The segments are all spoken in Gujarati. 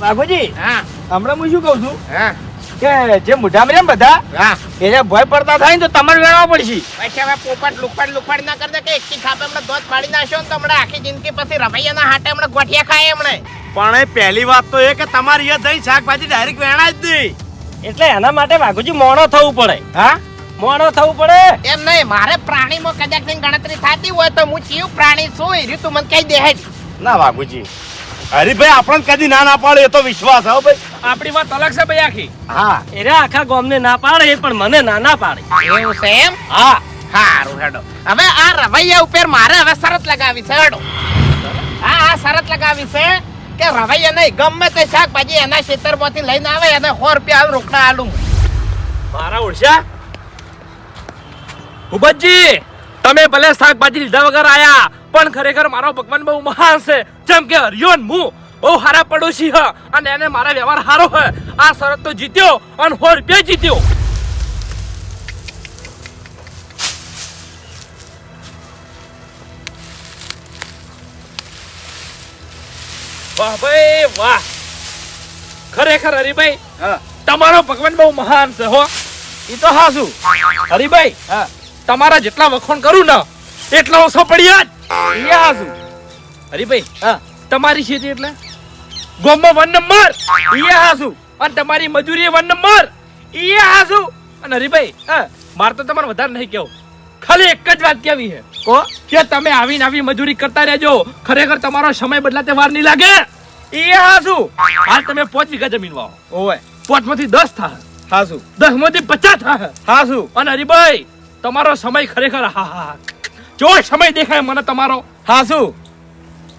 બાબુજી હા. હમણાં હું શું કહું છું? હા. કે જે મોઢામાં રે બધા હા. એને ભય પડતા થાય ને તો તમારે વેણવા પડશે. પછી હવે પોપટ લુકડ લુકડ ના કરતા કે એકથી ખાપે હમણાં ધોધ પાડી નાખ્યો ને તો હમણાં આખી જિંદગી પછી રવૈયાના હાટે હમણાં ગોઠિયા ખાય એમણે પણ એ પહેલી વાત તો એ કે તમારી અહીંયા જઈ શાકભાજી ડાયરેક્ટ વેણા જ નહીં. એટલે એના માટે વાઘુજી મોણો થવું પડે. હા? મોણો થવું પડે. એમ નહીં મારે પ્રાણીમાં કદાચ ગણતરી થતી હોય તો હું ચીવ પ્રાણી છું એ રહ્યું તું મને કઈ દે ના ના બાબુજી ભાઈ આપણને કદી ના ના પાડે એ તો વિશ્વાસ હો ભાઈ. આપણી વાત અલગ છે ભાઈ આખી. હા. એરે આખા ગામને ના પાડે પણ મને ના ના પાડે. એવું છે એમ? હા. હારું હેડો. હવે આ રવૈયા ઉપર મારે હવે શરત લગાવી છે હેડો. હા આ શરત લગાવી છે કે રવૈયા નહીં ગમે તે શાકભાજી એના ખેતરમાંથી લઈને આવે એને સો રૂપિયા રોકડા આલું. મારા ઓળશા ભૂપતજી તમે ભલે શાકભાજી લીધા વગર આયા પણ ખરેખર મારો ભગવાન બહુ મહાન છે. જેમ કે હરિયોન હું બહુ હારા પડોશી હ અને એને મારા વ્યવહાર હારો હે. આ શરત તો જીત્યો અને સો રૂપિયા જીત્યો. વાહ ભાઈ વાહ. ખરેખર હરિભાઈ હા. તમારો ભગવાન બહુ મહાન છે હો. એ તો હા શું? હરિભાઈ હા. તમારા જેટલા વખોણ કરું ને એટલા ઓછો પડ્યા જ એ હા શું? હરિભાઈ હા. તમારી ખેતી એટલે? ગોમમાં વન નંબર. ઈએ હા શું અને તમારી મજૂરી વન નંબર. એ હા શું અને હરિભાઈ હા. મારે તો તમારે વધારે નહીં કેવું ખાલી એક જ વાત કેવી છે. કો? કે તમે આવીને આવી મજૂરી કરતા રહેજો. ખરેખર તમારો સમય બદલાતે વાર નહીં લાગે. એ હા શું હાલ તમે પાંચ વીઘા જમીન વાવો. ઓવે. પાંચમાંથી દસ થા હા શું દસમાંથી પચાસ થા હા શું અને હરિભાઈ તમારો સમય ખરેખર હા હા જો સમય દેખાય મને તમારો. હા શું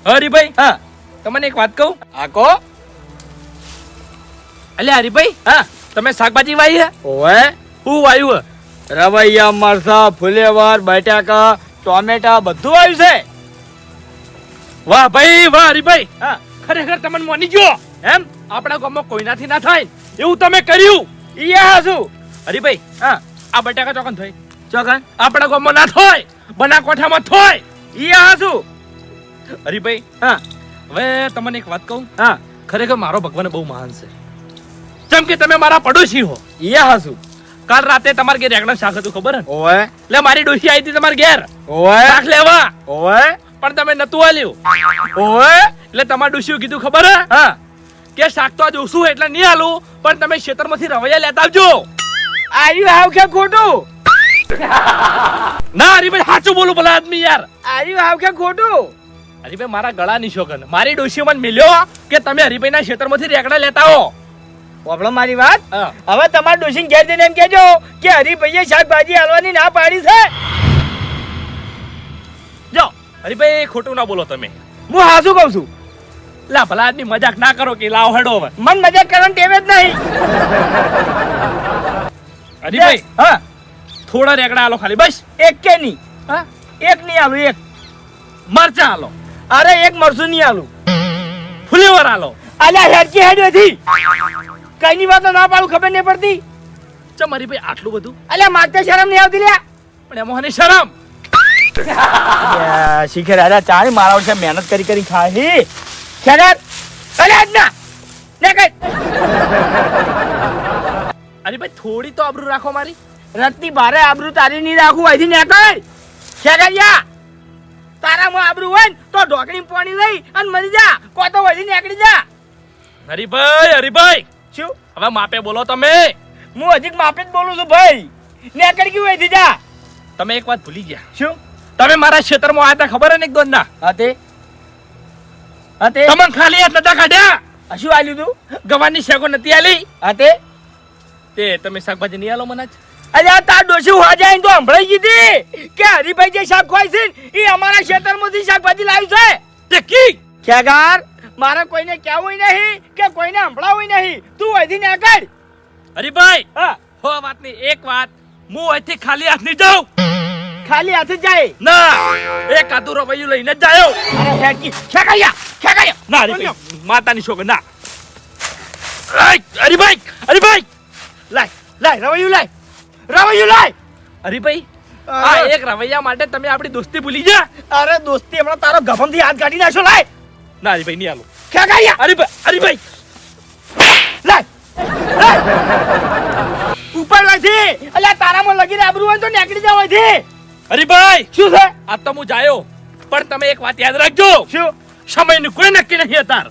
હરિભાઈ. હા. તમને એક વાત કહું? આ કહો અલ્યા હરિભાઈ હા. તમે શાકભાજી વાવી હે? ઓવે. હું વાયું રવૈયા મરસા ફુલેવર બટાકા ટોમેટા બધું આવ્યું છે. વાહ ભાઈ વાહ હરિભાઈ. હા. ખરેખર તમને મોની ગયો? એમ? આપણા ગામમાં કોઈનાથી ના થાય. એવું તમે કર્યું? ઈ હાસુ. હરીભાઈ હા. આ બટાકા ચોકન થઈ ચોકન? આપણા ગામમાં ના થાય. બના કોઠામાં થાય. ઈ હા શું હરિભાઈ હા. હવે તમને એક વાત કહું? હા. ખરેખર મારો ભગવાન બહુ મહાન છે. જેમ કે તમે મારા પડોશી હો. એ હાસુ. કાલ રાતે તમારે ઘેર રેગણા શાક હતું ખબર હે ઓય એટલે મારી ડોશી આવી હતી તમારા ઘેર. ઓય શાક લેવા. ઓય પણ તમે નતું આલ્યું. ઓય એટલે તમારા ડોશીએ કીધું ખબર હે હા. કે શાક તો આજ ઓછું એટલે નહીં આલું પણ તમે ખેતરમાંથી રવૈયા લેતા આવજો. આર્યું હાવ કે ખોટું? ના હરીભાઈ સાચું બોલું ભલા આદમી યાર. આર્યું હાવ કે ખોટું? હરીભાઈ મારા ગળા ની શોખન મારી ડોશી મને મિલ્યો કે તમે હરીભાઈ ના ખેતરમાંથી રેકડા લેતા હો. પ્રોબ્લેમ મારી વાત? હા. હવે તમારા ડોશીને ઘેર જઈને એમ કેજો કે હરીભાઈએ શાકભાજી હાલવાની ના પાડી છે. જો હરીભાઈ ખોટું ના બોલો તમે. હું હાસું કહું છું? લા ભલા આદમી મજાક ના કરો કે લાવ હડો હવે. મન મજાક કરવાની ટેવ જ નહીં. હરીભાઈ હા. થોડા રેકડા આલો ખાલી બસ. એક કે નહીં. હા? એક નહીં આલું એક. મરચા આલો. અરે એક મરસું નહીં આલું. ફુલેવર આલો. અલ્યા હેડકી હેડ નથી કઈની વાત ના પાડું ખબર નહીં પડતી? ચા મારી ભાઈ આટલું બધું? અલ્યા મારતે શરમ નહીં આવતી લ્યા. પણ એમાં મને શરમ. શીખર અરે ચાણી મારા વર્ષે મહેનત કરી કરી ખાઈ ખેડર અરે આજ ના. ને કઈ. ભાઈ થોડી તો આબરૂ રાખો મારી. રત્તી ભારે આબરૂ તારી નહીં રાખું અહીંથી ને કઈ ખેગરિયા. તારામાં આબરૂ હોય ને તો ઢોકળી પાણી લઈ અને મરી જા. કો તો વધી નીકળી જા. હરીભાઈ હરીભાઈ. શું? હવે માપે બોલો તમે. હું હજી માપે જ બોલું છું ભાઈ. નીકળી ગયું અહીંથી જા. તમે એક વાત ભૂલી ગયા. શું? તમે મારા ક્ષેત્રમાં આવ્યા હતા ખબર હે ને એક દોન ના હતે. હતે તમને ખાલી હાથ નતા કાઢ્યા? શું આલ્યું તું? ગવાની શેકો નથી આલી? હતે. તે તમે શાકભાજી નહીં આલો મને આજ? અલ્યા તાર ડોસી હોવા જાય તો હંભળાઈ ગઈ કે હરિભાઈ જે શાક ખવાય છે એ અમારા ખેતરમાંથી શાકભાજી લાવી છે. તે કી? ખેગાર મારે કોઈને કહેવું નહીં કે કોઈને હંભળાવું નહીં. તું અહીંથી નીકળ. હરિભાઈ હા. હો વાતની એક વાત. હું અહીંથી ખાલી હાથની જાઉં. ખાલી હાથે જાય. ના એક આદુ રવૈયું લઈને જ જાયો. અરે હેકી ખેગાયા ખેગાયા. ના હરિભાઈ માતાની શોખ ના. હરીભાઈ હરીભાઈ. લાય લાય રવૈયું લાય. રવૈયું લાય! અરે ભાઈ આ એક રવૈયા માટે તમે આપણી દોસ્તી ભૂલી જા અરે દોસ્તી હમણાં તારો ગભમથી હાથ કાઢી નાખશો લાય! ના અરે ભાઈ નહીં આલો ખેગાયા અરે ભાઈ અરે ભાઈ લાય! ઉપર લઈથી અલ્યા તારામાં લગીને આબરૂ હોય તો નીકળી જાવ અહીંથી. અરે ભાઈ શું છે? આ તો હું જાયો પણ તમે એક વાત યાદ રાખજો. શું? સમયનું કોઈ નક્કી નથી અતાર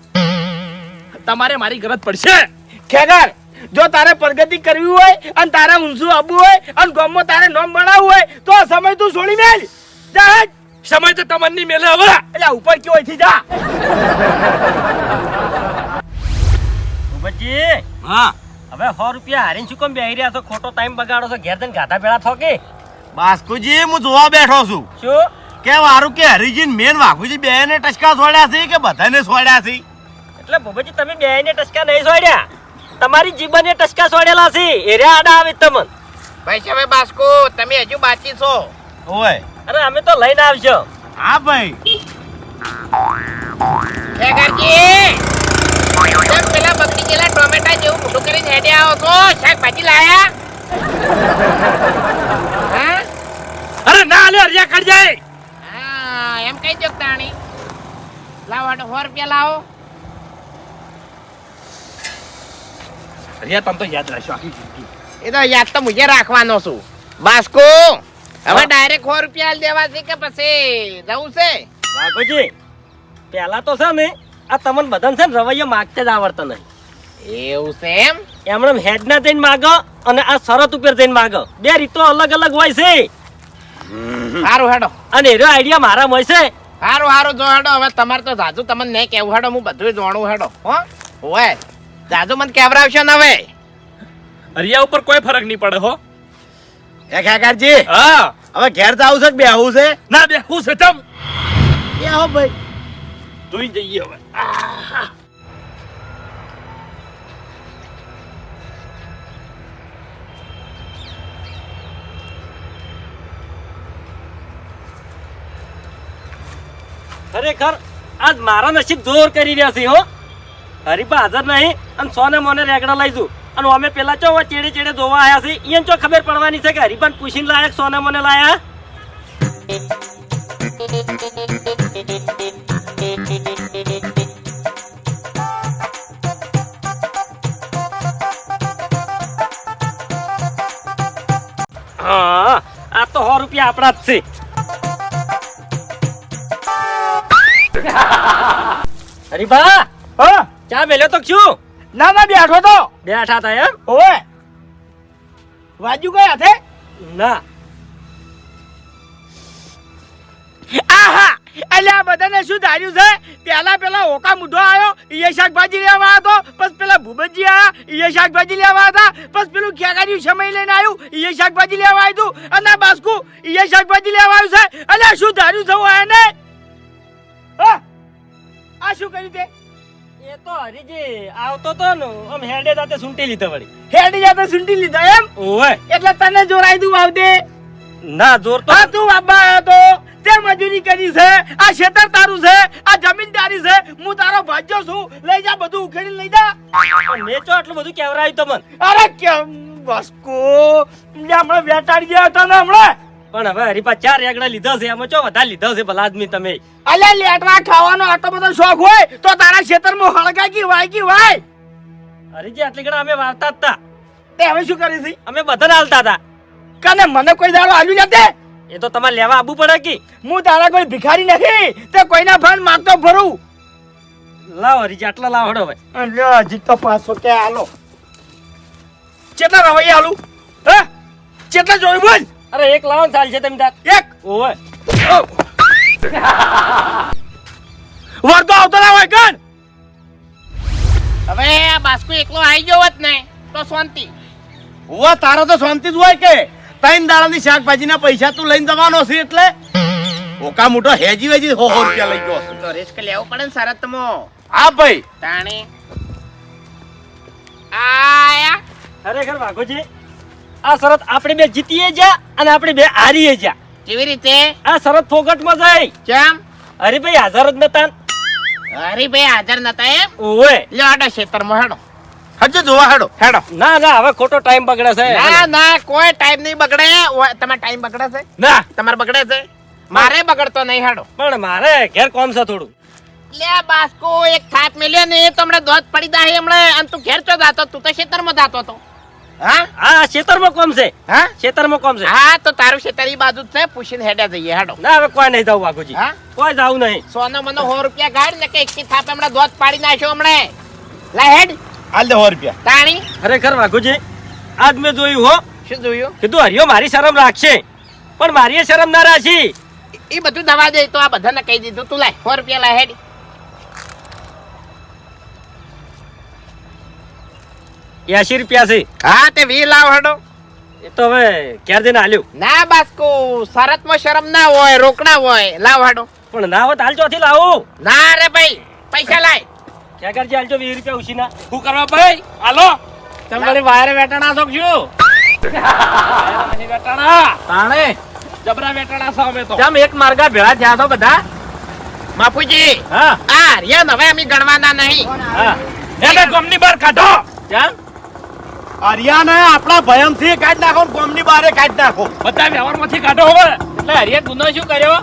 તમારે મારી ગરજ પડશે. ખેગર! જો તારે પ્રગતિ કરવી હોય અને તારે ઊંચું આવવું હોય અને ગામમાં તારે નામ બનાવવું હોય તો આ સમય તું છોડી મેલ. જા સમય તો તમને મેલે હવે. એટલે ઉપર કેવો અહીંથી જા. ભૂપતજી હા. હવે સો રૂપિયા હારીને શું કેમ બેહી રહ્યા છો? ખોટો ટાઈમ બગાડો છો? ઘેર જઈને ગાધા ભેળા થો કે? બાસ્કુજી હું જોવા બેઠો છું. શું? કે વારું કે હરિજીન મેન વાઘુજી બે ને ટચકા છોડ્યા છે કે બધાને છોડ્યા છે? એટલે ભૂપતજી તમે બે ને ટચકા નહીં છોડ્યા? તમારી જીબને ટસકા સોડેલા છે. એ રે આડા આવે તમને. ભાઈ હવે બાસ્કો તમે હજુ બાકી છો. ઓય. અરે અમે તો લઈને આવશો. હા ભાઈ. ખેગરજી કેમ પેલા બગડી ગયેલા ટોમેટા જેવું મોટું કરીને હેડે આવો છો. શાકભાજી લાયા? હા? અરે ના લે અરિયા કાઢ જાય. હા એમ કઈ દો તાણી. લાવો હેડો, સો રૂપિયા લાવો. તમે તો યાદ રાખશો આખી જિંદગી. એ તો યાદ તો મુજે રાખવાનો છું. બાસ્કો હવે ડાયરેક્ટ સો રૂપિયા આલી દેવા છે કે પછી જવું છે? બાપુજી પહેલા તો છે ને આ તમને બધાને છે ને રવૈયો માગતે જ આવડતો નહીં. એવું છે એમ? એમણે હેડ ના જઈને માગો અને આ શરત ઉપર જઈને માગો. બે રીતો અલગ અલગ હોય છે. સારું હેડો. અને એરો આઈડિયા મારા હોય છે સારું સારું જો હેડો. હવે તમારે તો જાજુ તમને નહીં કેવું હેડો હું બધું જાણું હેડો. હો? હોય. જાજુ મને કેવરાવશો ને હવે? હરિયા ઉપર કોઈ ફરક નહીં પડે હો. એ કાકાજી હા. હવે ઘેર જાવું છે કે બેહવું છે? ના બે હું છે તમ એ આવો ભાઈ. જોઈ જઈએ હવે. ખરેખર આજ મારા નસીબ જોર કરી રહ્યા છે હો. હરીબા હાજર નહીં. અને સોને મોને રેગડા લઈશું અને અમે પેલા ચો ચેડે ચેડે જોવા આવ્યા છે એમ ચો ખબર પડવાની છે કે હરીફાન પૂછીને લાયક સોને મોને લાયા? આ તો સો રૂપિયા આપણા જ છે. હરીબા હા ચા મેલ્યો તો શું ના ના બેઠો તો. બેઠા તા એમ? ઓય વાજુ કઈ હાથે? ના. આહા આ બધાને શું ધાર્યું છે? પેલા પેલા ઓકા મુઢો આવ્યો એ શાકભાજી લેવા હતો પછી પેલા ભૂપતજી આવ્યા એ શાકભાજી લેવા હતા પછી પેલું ખેગાર્યું સમય લઈને આવ્યું ઈયે શાકભાજી લેવા આવ્યું. અને બાસ્કુ એ શાકભાજી લેવા આવ્યું છે. એટલે શું ધાર્યું છે હું એને હા. આ શું કર્યું તે? એ તો હરીજી આવતો તો ને આમ હેડે જાતે સૂંટી લીધો વળી. હેડી જાતે સુંટી લીધા એમ? ઓય એટલે તને જોરાઈ દઉં આવતે ના જોર તો તું બાબા આવ્યો તો. તે મજૂરી કરી છે આ ખેતર તારું છે આ જમીન તારી છે હું તારો ભાજ્યો છું. લઈ જા બધું ઉખેડી લઈ જા. પણ મેં ચો આટલું બધું કેવરાયું તમને? અરે કેમ બસકો? હમણાં વેટાડી ગયા હતા ને હમણાં. પણ હવે હરીપા ચાર રેગડા લીધા છે એમાં ચો વધારે લીધો છે ભલા આદમી તમે? અલે લેટવા ખાવાનો આટલો બધો શોખ હોય તો તારા ખેતરમાં હળગા કી વાય કી વાય. હરીજી આટલી ગણા અમે વાવતા હતા તે. હવે શું કરી છે અમે બધાને હાલતા હતા. કને મને કોઈ દાડો આલ્યું જતે એ તો તમારે લેવા આવવું પડે કે? હું તારા કોઈ ભિખારી નથી તે કોઈના ફાન માંગતો ભરું લાવો હરીજી આટલા લાવો હડો ભાઈ અલ્યા હજી તો પાછો કે આલો ચેટલા રવૈયા આલું હે? ચેટલા જોઈ બોલ? અરે એક લાવો ને ચાલશે તમે તાર. એક! ઓય વરતો આવતો ના હોય ગણ હવે આ બાસ્કો એકલો આવી ગયો હોત ને તો શાંતિ. ઓ તારો તો શાંતિ જ હોય કે? ત્રણ દાડાની શાકભાજીના પૈસા તું લઈને જવાનો છે એટલે? ઓકા મોટો હેજી વેજી હો હો રૂપિયા લઈ ગયો તો રિસ્ક લેવો પડે ને શરતમાં હા ભાઈ. તાણી. આયા. ખરેખર વાઘોજી આ શરત આપણે બે જીતીએ જા અને આપણે બે હારીએ જા કેવી રીતે? આ શરત ફોગટમાં જાય. ચમ? હરીભાઈ હાજર જ નતા હરીભાઈ હાજર નતા એમ? ઓય લ્યો આડા ખેતરમાં હેડો. હજુ જોવા હેડો. હેડો. ના ના હવે ખોટો ટાઈમ બગડે છે. ના ના કોઈ ટાઈમ નહીં બગડે. તમે તમારે ટાઈમ બગડે છે? ના. તમારે બગડે છે? મારે બગડતો નહીં હેડો. પણ મારે ઘેર કોમ છે થોડું. લે બાસ્કો એક થાપ મેલ્યો ને એ તો હમણાં દોત પડી જાય હમણાં. અને તું ઘેર ચો જાતો તું તો ખેતરમાં જાતો તો. હા? હા ખેતરમાં કોમ છે? હા? ખેતરમાં કોમ છે? હા તો તારું ખેતર બાજુ જ છે. પૂછીને હેડ્યા જઈએ હેડો. ના હવે કોઈ નહીં જવું વાઘુજી હા? કોઈ જવું નહીં. સોનો મને સો રૂપિયા ગાડ ને કે એકથી થાપ હમણાં દોત પાડી નાખ્યો હમણે. લા હેડ. હાલ દે સો રૂપિયા. તાણી. ખરેખર વાઘુજી આજ મેં જોયું હો. શું જોયું? કીધું હરિયો મારી શરમ રાખશે. પણ મારી શરમ ના રાખી. એ બધું દવા દે તો આ બધાને કહી દીધું. તું લાય સો રૂપિયા લાય હેડ. એસી રૂપિયા છે. હા તે વી લાવ હડો. એ તો હવે ક્યારે જઈને હાલ્યું ના બાસ્કો શરતમાં શરમ ના હોય રોકડા હોય. લાવ હડો. પણ ના હોત હાલ ચોથી લાવું. ના રે ભાઈ પૈસા લાય. ક્યાં કરજે હાલજો વીસ રૂપિયા ઉછીના. શું કરવા ભાઈ? હાલો. તમારી વાયરે વેટાણા છો શું? વેટાણા. તાણે. જબરા વેટાણા છો અમે તો. ચમ એક માર્ગા ભેળા થયા છો બધા? બાપુજી હા. આ રિયન હવે અમે ગણવાના નહીં. હા. એને ગમની બાર કાઢો. ચમ હરિયાને આપણા ભયમથી કાઢી નાખો ને ગોમની બારે કાઢી નાખો. બધા વ્યવહારમાંથી કાઢો હવે. એટલે હરિયા ગુનો શું કર્યો?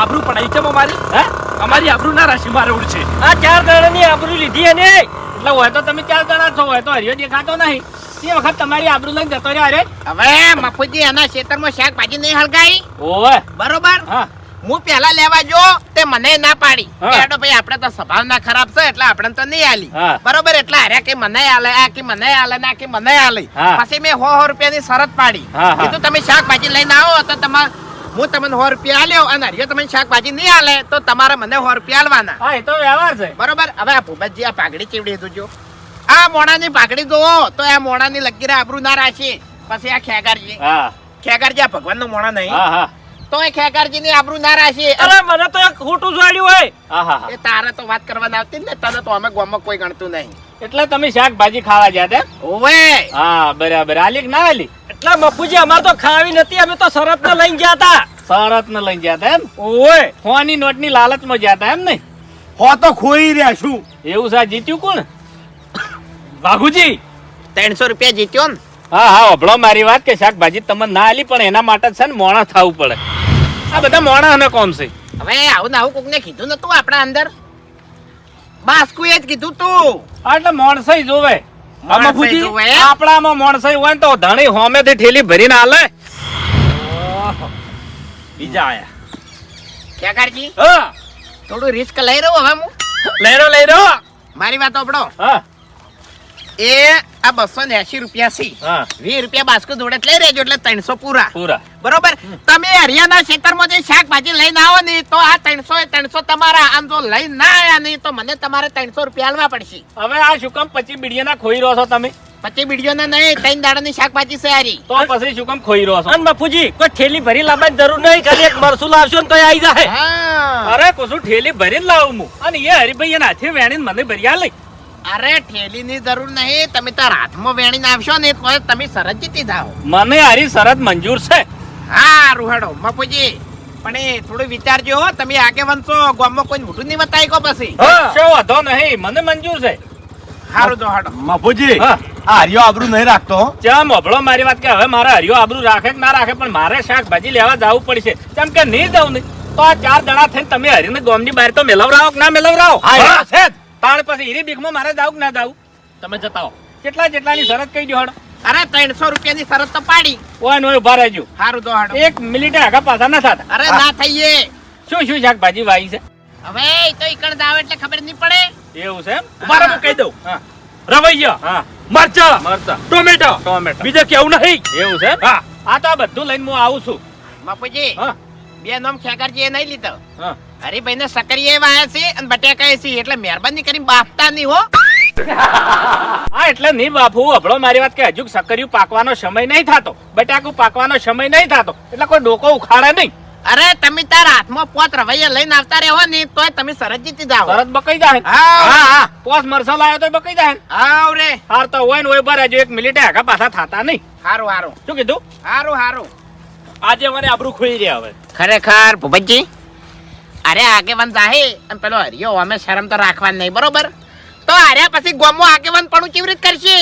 આબરૂ પડાઈ છે અમારી. હે? અમારી આબરૂ ના રાશિ મારે ઉડશે આ ચાર જણાની આબરૂ લીધી અને એટલે હોય તો તમે ચાર જણા છો હોય તો હરિયો દેખાતો નહીં. તે વખત તમારી આબરૂ લઈને જતો રહ્યો અરે હવે મફુજી એના ખેતરમાં શાકભાજી નહીં હલગાઈ ઓવે બરોબર? હા. હું પેલા લેવા જો તે મને ના પાડી. કે ભાઈ આપણે તો સ્વભાવ ના ખરાબ છે એટલે આપણે તો નહીં આલી. બરોબર એટલે અરે કે મને આલે આ કે મને આલે ના કે મને આલે. પછી મેં સો સો રૂપિયાની શરત પાડી. કીધું તમે શાકભાજી લઈને આવો તો તમાર હું તમને સો રૂપિયા આલ્યો અને હરિયો તમને શાકભાજી નહીં આલે તો તમારે મને સો રૂપિયા આલવાના. હા એ તો વ્યવહાર છે. બરોબર હવે આ ભૂપતજી આ પાઘડી ચીવડી દીધું જો. આ મોણાની પાઘડી જોવો તો આ મોણાની લગીરે આબરૂ ના રાખી. પછી આ ખેગારજી. ખેગારજી આ ભગવાનનો મોણા નહીં. હા હા. તો એ ખેગારજી ની આબરૂ ના રાખી. અરે મને તો એક ખોટું જોડ્યું હોય. એ તારે તો વાત કરવાની આવતી ને તને તો અમે ગામમાં કોઈ ગણતું નહીં. એટલે તમે શાકભાજી ખાવા ઓવે! હા બરાબર. આલી ના આલી? એટલે મફુજી અમારે તો ખાવી નથી અમે તો શરત ને લઈને ગયા હતા. શરત ને લઈને ગયા તા એમ? ઓય હોની નોટની લાલચમાં ગયા તા એમ ને? હો તો ખોઈ રહ્યા શું એવું સા જીત્યું કોણ? વાઘુજી. ત્રણસો રૂપિયા જીત્યો ને. હા હા અભળો મારી વાત કે શાકભાજી તમને ના આલી પણ એના માટે છે ને મોણા થવું પડે. આ બધા મોણા અને કોમ છે. હવે આવું આવું કોકને કીધું નતું આપણા અંદર? બાસ્કુએ જ કીધું તું. એટલે મોણસાઈ જોવે. આમાં પૂછી આપણામાં મોણસાઈ હોય ને તો ધણી હોમેથી ઠેલી ભરીને આલે બીજા આયા. ખેગારજી હા. થોડું રિસ્ક લઈ રહ્યો હવે હું. લઈ રહ્યો લઈ રહ્યો મારી વાત આપણો હા. એ આ બસો ને એસી રૂપિયા છે. હા. વીસ રૂપિયા બાસ્કો જોડે લઈ રહેજો એટલે ત્રણસો પૂરા. પૂરા. બરોબર? તમે હરિયાના ખેતરમાં જે શાકભાજી લઈને આવો ને તો આ ત્રણસો ત્રણસો તમારા આમ જો લઈને ના આવ્યા નહીં તો મને તમારે ત્રણસો રૂપિયા આલવા પડશે. હવે આ શું કામ પચી બીડીના ખોઈ રહ્યો છો તમે? પછી બીડીઓના નહીં ત્રણ દાડાની શાકભાજી સારી તો પછી શું કામ ખોઈ રહ્યો છો? અને બાપુજી કોઈ થેલી ભરી લાવવાની જરૂર નહીં ખાલી એક મરસું લાવશો ને તો આવી જાય હા. અરે કોશું ઠેલી ભરીને લાવું હું. અને એ હરિભાઈ એના હાથે વેણીને મને ભરી આલે અરે ઠેલીની જરૂર નહીં તમે તાર હાથમાં વેણીને આવશો ને તો તમે સરસ જીતી જાઓ. મને હારી શરત મંજૂર છે. હા રૂહાડો મપુજી પણ એ થોડું વિચારજો તમે આગે છો ગામમાં કોઈ મોટું નહીં બતાવી કો પછી. શું વાંધો નહીં મને મંજૂર છે. હારું તો હાડો મફુજી આ હરિયો આબરૂ નહીં રાખતો ચમ અભળો મારી વાત કે હવે મારા હરિયો આબરૂ રાખે કે ના રાખે પણ મારે શાકભાજી લેવા જવું પડશે. કેમ કે નહીં જવું નહીં તો આ ચાર જણા થઈને તમે હરીને ગોમની બહાર તો મેલવરાવો કે ના મેલવરાવો? હા, છે જ. તાણ પછી હીરી બીકમાં મારે દાવ ના દાવ તમે જતા હો. કેટલા જેટલાની શરત કહી દો અરે ત્રણસો રૂપિયાની શરત તો પાડી. ઓય નોય ઊભા રહેજો. હારું તો હાડો. એક મિનિટે આગા પાછા ના થતા. અરે ના થઈએ. શું શું શાકભાજી વાવી છે? હવે તો ઈકણ દાવ એટલે ખબર નહીં પડે. એવું છે એમ? ઊભા હું કહી દઉં. હા. રવૈયા હા. મરચા મરચા. ટોમેટો. ટોમેટો. બીજું કેવું નહીં? એવું છે? હા. આ તો આ બધું લઈને હું આવું છું. બાપુજી હા. બે નામ ખેકરજી એ નહીં લીધો. હા. હરીભાઈ ને સકરીએ વાયા છે અને બટેકા છે એટલે મહેરબાની કરીને બાફતા નહીં હો. હા એટલે નહીં બાપુ અભળો મારી વાત કે હજુ સકરિયું પાકવાનો સમય નહીં થતો. બટાકું પાકવાનો સમય નહીં થતો. એટલે કોઈ ડોકો ઉખાડે નહીં. અરે તમે તાર હાથમાં પોત રવૈયા લઈને આવતા રહેવા ને તોય તમે સરજ જીતી જાઓ. સરજ બકાઈ જાય. હા. હા હા. પોસ મરસા લાવ્યો તો બકાઈ જાય. આવ રે. હાર તો હોય ને હોય હજુ એક મિનિટે આગા પાછા થતા નહીં. હારું હારું. શું કીધું? હારું હારું. આજે મને આબરૂ ખોઈ રહ્યા હવે. ખરેખર ભૂપતજી? અરે આગેવાન જાહે અને પેલો હરિયો અમે શરમ તો રાખવાની નહીં બરોબર? તો અરે પછી ગોમો આગેવાન પણ કેવી રીતે કરશે?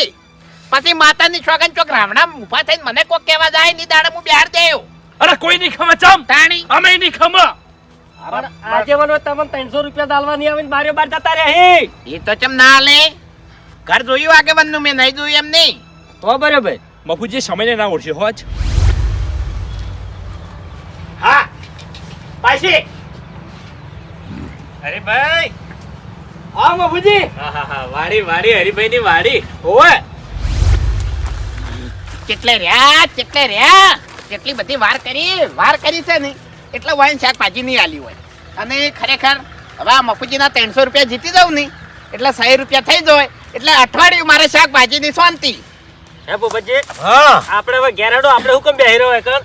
પછી માતાની છોગન ચોક રાવણા ઊભા થઈને મને કોક કહેવા જાય ની દાડે હું બિહાર દેવ અરે કોઈ નહીં ખમે ચમ. તાણી. અમે નહીં ખમે. મને તમને ત્રણસો રૂપિયા દાલવાની આવીને બારે બાર જતા રહે એ તો ચમ ના લે ઘર જોયું આગેવાનનું મેં નહીં જોયું એમ નહીં. તો બરોબર. મફુજી સમયને ના ઓળશે હોજ હા. પાછી. અરે ભાઈ હા બાપુજી વાડી વાડી હરિભાઈ ની વાડી. ઓવે! કેટલે રહ્યા કેટલે રહ્યા? કેટલી બધી વાર કરી વાર કરી છે ને એટલે વાઈન શાકભાજી નહીં આલી હોય. અને ખરેખર હવે આ મફુજીના ત્રણસો રૂપિયા જીતી જાઉં ને એટલે સો રૂપિયા થઈ જાય એટલે અઠવાડિયું મારે શાકભાજીની શાંતિ. હે બોબજી હા. આપણે હવે ઘેરાડો આપણે હુકમ બેહી રહ્યો કર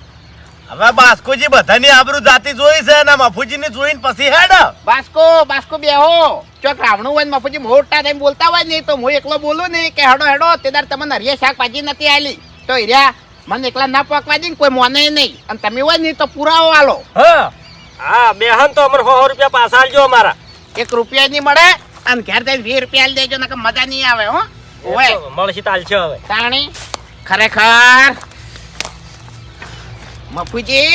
હવે બાસ્કોજી બધાની આબરૂ જાતી જોઈ છે અને મફુજીની જોઈને પછી હેડ. બાસ્કો બાસ્કો બેહો. ચોક રાવણું હોય ને મફુજી મોટા થઈને બોલતા હોય ને તો હું એકલો બોલું ને કે હેડો હેડો તે દાડ તમને હરિયા શાકભાજી નથી આલી. તો હિર્યા મને એકલા ના પકવા દે ને કોઈ મોને નહીં. અને તમે હોય ને તો પુરાવો આલો. હા. હા બેહન તો અમને સો રૂપિયા પાછા આલજો અમારા. એક રૂપિયા નહીં મળે અને ઘેર જઈને વીસ રૂપિયા આલી દેજો નકર મજા નહીં આવે હો. મળશે તાલશે હવે. તાણી ખરેખર. મફુજી.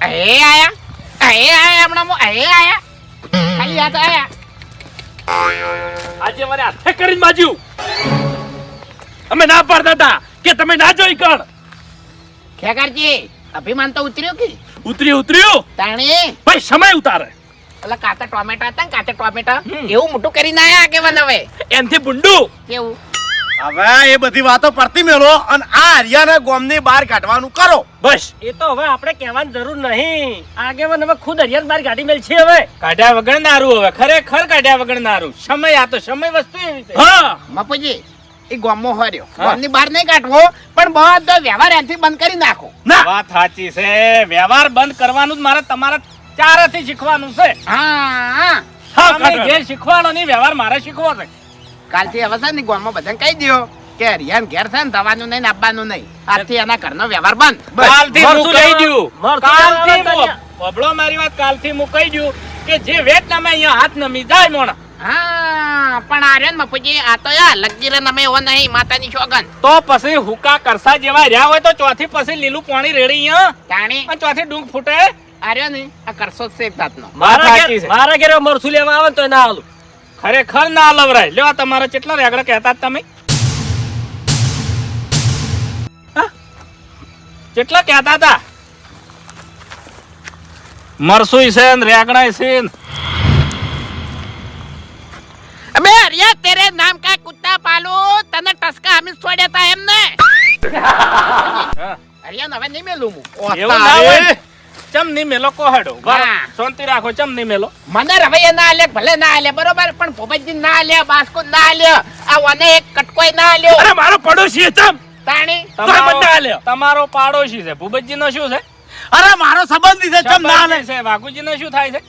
અહે આયા. અહે આયા હમણાં અહે આયા. ખાલી હાથ આયા. આજે મને હાથે કરીને બાજ્યું અમે ના પાડતા હતા કે તમે ના જોઈ કણ. ખેગારજી અભિમાન તો ઉતર્યો કે? ઉતર્યું ઉતર્યો. તાણે. ભાઈ સમય ઉતારે. એટલે કાચા ટોમેટા હતા ને કાચા ટોમેટા. એવું મોટું કરીને આયા આગેવાન હવે. એનથી બુંડું કેવું? હવે એ બધી વાતો પરતી મેળો અને આ હરિયાના ગોમની બહાર કાઢવાનું કરો. બસ. એ તો હવે આપણે કહેવાની જરૂર નહીં. આગેવાન હવે ખુદ હરિયાન બાર કાઢી મેલ છે હવે. કાઢ્યા વગર નારું હવે. ખરેખર કાઢ્યા વગર નારું. સમય આ તો સમય વસ્તુ એવી છે. હા. બાપુજી એ ગોમો હર્યો. ગોમની બહાર નહીં કાઢવો પણ બધો વ્યવહાર એનાથી બંધ કરી નાખો. ના. વાત સાચી છે. વ્યવહાર બંધ કરવાનું જ મારે તમારા ચારેથી શીખવાનું છે. હા. હા હા. જે શીખવાનો નહીં વ્યવહાર મારે શીખવો છે. કાલથી હવે છે ને ગોમમાં બધાને કહી દો કે હરિયાન ઘેર છે ને દવાનું નહીં આપવાનું નહીં. આજથી એના ઘરનો વ્યવહાર બંધ. કાલથી હું કહી દઉં કાલથી અબળો મારી વાત કાલથી હું કહી દઉં કે જે વેટ નામે અહીંયા હાથ નમી જાય મોણા. હા પણ આર્યન મફુજી આ તો યાર લગીરે નમે એવો નહીં માતાની શોગન. તો પછી હુકા કરસા જેવા રહ્યા હોય તો ચોથી પછી લીલું પાણી રેડી અહીંયા. તાણી. ચોથી ડુંગ ફૂટે. આર્યો ને આ કરશો જ છે એક જાતનો મારા ઘેર મારા ઘેર મરસું લેવા આવે તો ના આલું ખરેખર ના લવરાય. લેવા તમારા કેટલા રેગડા કહેતા તમે. કેટલા કહેતા હતા? મરસુઈ છે ને રેગડાય છે ને. અબે અરિયા તેરે નામ કા કુત્તા પાલો તને ટસકા અમે છોડ્યા તા એમ ને નવે નહીં મેલું હું. એવું ના હોય. ને. ચમની મેલો કોહડો. શાંતિ રાખો ચમની મેલો. મને રવૈયા ના આલે ભલે ના આલે બરોબર પણ ભૂપતજી ના આલે બાસ્કો ના આલે આ વને એક કટકોય ના આલ્યો. અરે મારો પડોશી છે ચમ. તાણી? તમારો આલ્યો. તમારો પાડોશી છે. ભૂપતજી નો શું છે? અરે મારો સંબંધી છે ચમ ના આલે. છે. વાઘુજી નો શું થાય છે?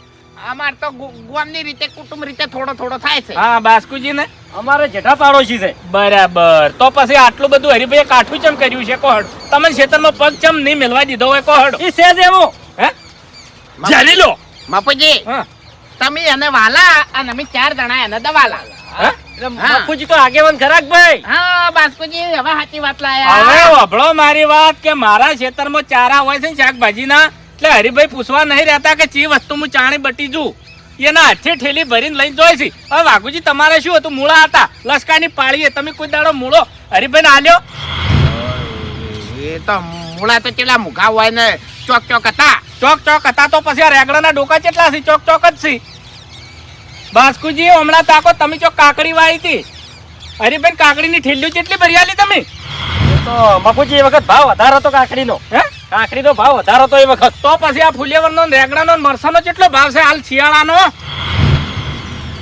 અમાર તો ગુવામની રીતે કુટુંબ રીતે થોડો થોડો થાય છે. હા બાસ્કુજી ને અમારે જેઠા પાડોશી છે. બરાબર. તો પછી આટલું બધું હરિભાઈ કાઠું ચમ કર્યું છે કોહડ? તમે ખેતરમાં પગ ચમ નહીં મેલવા દીધો હોય કોહડ? એ છે જ એવું. જાણી લો. બાપુજી હા. તમે એને વાલા અને અમે ચાર જણા એને દવાલા. બાપુજી તો આગેવાન ખરા ભાઈ. હા બાસ્કુજી હવે સાચી વાત હવે લાયા વભળો મારી વાત કે મારા ખેતરમાં ચારા હોય છે શાકભાજીના એટલે હરિભાઈ પૂછવા નહીં રહેતા કે ચી વસ્તુ હું ચાણી બટી જુ. એના હાથે ઠેલી ભરીને લઈને જોઈ છે. હવે વાઘુજી તમારે શું હતું? મૂળા હતા. લસકાની પાળીએ. તમે કોઈ દાડો મૂળો? હરિભાઈ ને આલ્યો? એ તો મૂળા તો કેટલા મુખા હોય ને? ચોક ચોક હતા. ચોક ચોક હતા તો પછી આ રેગડાના ડોકા કેટલા છે? ચોક ચોક જ છે. બાસ્કુજી હમણાં તાકો તમે ચોક કાકડી વાળી હતી. હરિભાઈ કાકડીની ઠેલ્યું કેટલી ભરી તમે? તો બાપુજી એ વખત ભાવ વધારો હતો કાકડીનો. હે? કાકડીનો ભાવ વધારો હતો એ વખત. તો પછી આ ફુલેવરનો ને રેગડાનો ને મરસાનો કેટલો ભાવ છે? હાલ શિયાળાનો.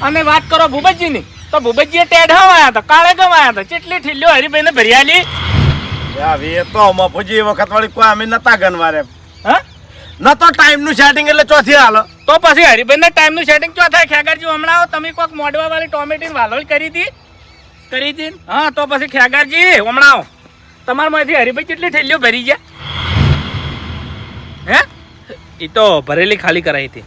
અને વાત કરો ભૂપતજીની. તો ભૂપતજીએ ટેઢા આવ્યા હતા કાળે ગવાયા હતા. કેટલી ઠીલ્યો હરીભાઈને ભરિયાલી એ તો મફુજી એ વખત વાળી કોઈ અમે નતા ગણવારે હા? ન તો ટાઈમનું સેટિંગ એટલે ચોથી હાલ. તો પછી હરિભાઈને ટાઈમનું સેટિંગ ચો થાય ખેગારજી હમણાં તમે કોઈક મોડવા વાળી ટોમેટી વાલોળ કરી હતી? કરી હતી હા, તો પછી ખેગારજી હમણાં આવો. તમારામાંથી હરિભાઈ કેટલી ઠેલીઓ ભરી ગયા? હે? એ તો ભરેલી ખાલી કરાઈ હતી.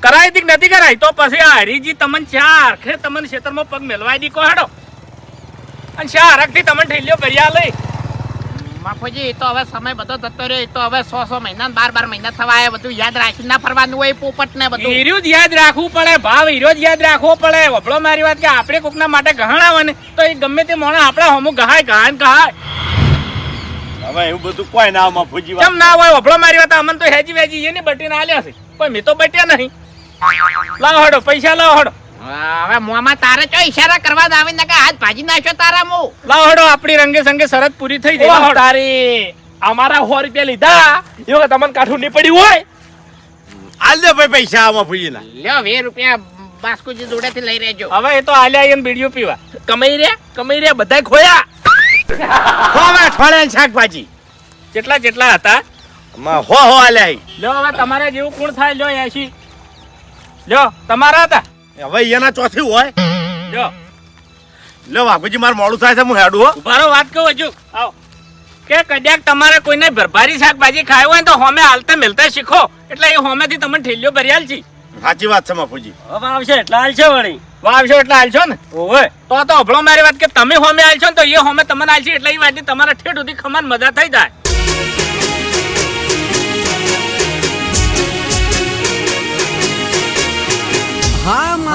કરાઈ હતી કે નથી કરાઈ? તો પછી આ હરિજી તમને ચાર તમને ખેતરમાં પગ મેલવાઈ દી કોહડો અને ચારથી તમને ઠેલીઓ ભર્યા લઈ. બાપુજી એ તો હવે સમય બધો થતો રહ્યો એ તો હવે સો સો મહિના બાર બાર મહિના થવા આવ્યા બધું યાદ રાખી ના ફરવાનું હોય પોપટ ને બધું. હીરો જ યાદ રાખવું પડે ભાવ હીરો જ યાદ રાખવો પડે. વભળો મારી વાત કે આપણે કોકના માટે ગહણા હોય ને તો એ ગમે તે મોણા આપણા હમું ગહાય ગહાય ને ગહાય. હવે એવું બધું કોઈ ના મફુજી કેમ ના હોય વભળો મારી વાત અમને તો હેજી વેજી એની બટીને આલ્યા છે. પણ મેં તો બટ્યા નહીં. લાવ હડો પૈસા લાવ હડો. હવે મોંમાં તારે ચો ઈશારા કરવા જ આવીને કે હાથ ભાજી નાખ્યો તારા મો? લાવડો હડો આપણી રંગે સંગે શરત પૂરી થઈ જાય તારી અમારા સો રૂપિયા લીધા. એવું કે તમને કાઠું નહીં પડ્યું હોય. આલ દે ભાઈ પૈસા મફુજી ના લ્યો વે રૂપિયા બાસ્કુજી જોડેથી લઈ રહેજો. હવે એ તો આલ્યા આઈને બીડીઓ પીવા. કમાઈ રહ્યા? કમાઈ રહ્યા? બધાય ખોયા. ખોવા અઠવાડિયા શાકભાજી. કેટલા કેટલા હતા. માં હો હો આલ્યા. લ્યો હવે તમારા જેવું કોણ થાય? લ્યો એસી. લ્યો તમારા હતા? હવે એના ચોથી હોય. જો લે બાપુજી મારે મોડું થાય છે હું હેડું હો. ઉભારો વાત કહું હજુ. આવો. કે કદાચ તમારે કોઈને ભરભારી શાકભાજી ખાય હોય તો હોમે હાલતા મેલતા શીખો. એટલે એ હોમેથી તમને ઠેલ્યો ભરિયાલ છી સાચી વાત છે બાપુજી. હવે આવશે એટલે હાલશે વળી. વાવશો એટલે હાલશો ને? ઓવે. તો તો અભળો મારી વાત કે તમે હોમે હાલશો ને તો એ હોમે તમને હાલશે એટલે એ વાતની તમારા ઠેઠ સુધી ખમાન મજા થઈ જાય.